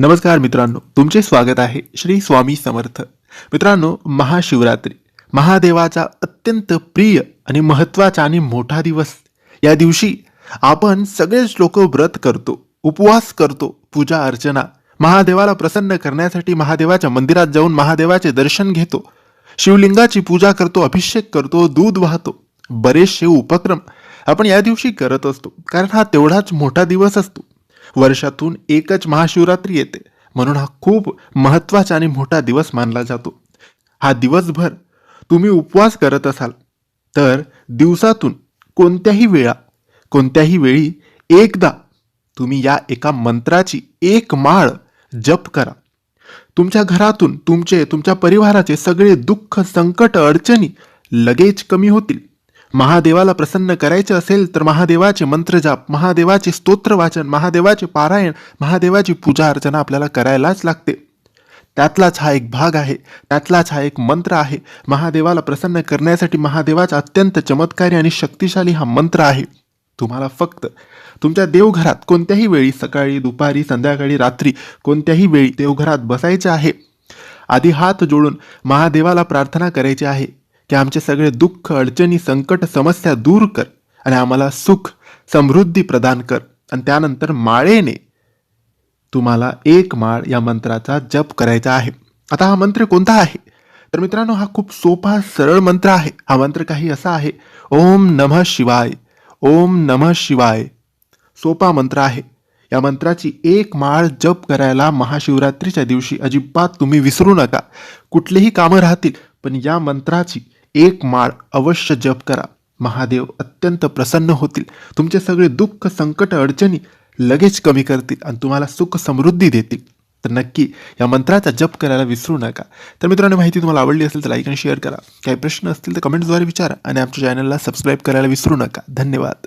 नमस्कार मित्रांनो तुमचे स्वागत आहे श्री स्वामी समर्थ. मित्रांनो महाशिवरात्री महादेवाचा अत्यंत प्रिय आणि महत्त्वाचा आणि मोठा दिवस. या दिवशी आपण सगळेच लोक व्रत करतो उपवास करतो पूजा अर्चना महादेवाला प्रसन्न करण्यासाठी महादेवाच्या मंदिरात जाऊन महादेवाचे दर्शन घेतो शिवलिंगाची पूजा करतो अभिषेक करतो दूध वाहतो बरेचसे उपक्रम आपण या दिवशी करत असतो कारण हा तेवढाच मोठा दिवस असतो. वर्षातून एकच महाशिवरात्री येते. म्हणून हा खूप महत्त्वाचा आणि मोठा दिवस मानला जातो. हा दिवसभर तुम्ही उपवास करत असाल तर दिवसातून कोणत्याही वेळा कोणत्याही वेळी एकदा तुम्ही या एका मंत्राची एक माळ जप करा. तुमच्या घरातून तुमचे तुमच्या परिवाराचे सगळे दुःख संकट अडचणी लगेच कमी होतील. महादेवाला प्रसन्न करायचे असेल तर महादेवाचे मंत्रजाप महादेवाचे स्तोत्र वाचन महादेवाचे पारायण महादेवाची पूजा अर्चना आपल्याला करायलाच लागते. त्यातलाच हा एक भाग आहे त्यातलाच हा एक मंत्र आहे. महादेवाला प्रसन्न करण्यासाठी महादेवाचा अत्यंत चमत्कारी आणि शक्तिशाली हा मंत्र आहे. तुम्हाला फक्त तुमच्या देवघरात कोणत्याही वेळी सकाळी दुपारी संध्याकाळी रात्री कोणत्याही वेळी देवघरात बसायचे आहे. आधी हात जोडून महादेवाला प्रार्थना करायची आहे. की आमचे सगळे दुःख अडचणी संकट समस्या दूर कर आणि आम्हाला सुख समृद्धी प्रदान कर आणि त्यानंतर माळेने तुम्हाला एक माळ या मंत्राचा जप करायचा आहे. आता हा मंत्र कोणता आहे? तर मित्रांनो हा खूप सोपा सरळ मंत्र आहे. हा मंत्र काही असा आहे ओम नमः शिवाय ओम नमः शिवाय. सोपा मंत्र आहे. या मंत्राची एक माळ जप करायला महाशिवरात्रीच्या दिवशी अजिबात तुम्ही विसरू नका. कुठलीही कामं राहतील पण या मंत्राची एक माळ अवश्य जप करा. महादेव अत्यंत प्रसन्न होतील. तुमचे सगळे दुःख संकट अडचणी लगेच कमी करतील आणि तुम्हाला सुख समृद्धी देतील. तर नक्की या मंत्राचा जप करायला विसरू नका. तर मित्रांनो माहिती तुम्हाला आवडली असेल तर लाईक आणि शेअर करा. काही प्रश्न असतील तर कमेंट्सद्वारे विचारा आणि आमच्या चॅनलला सबस्क्राईब करायला विसरू नका. धन्यवाद.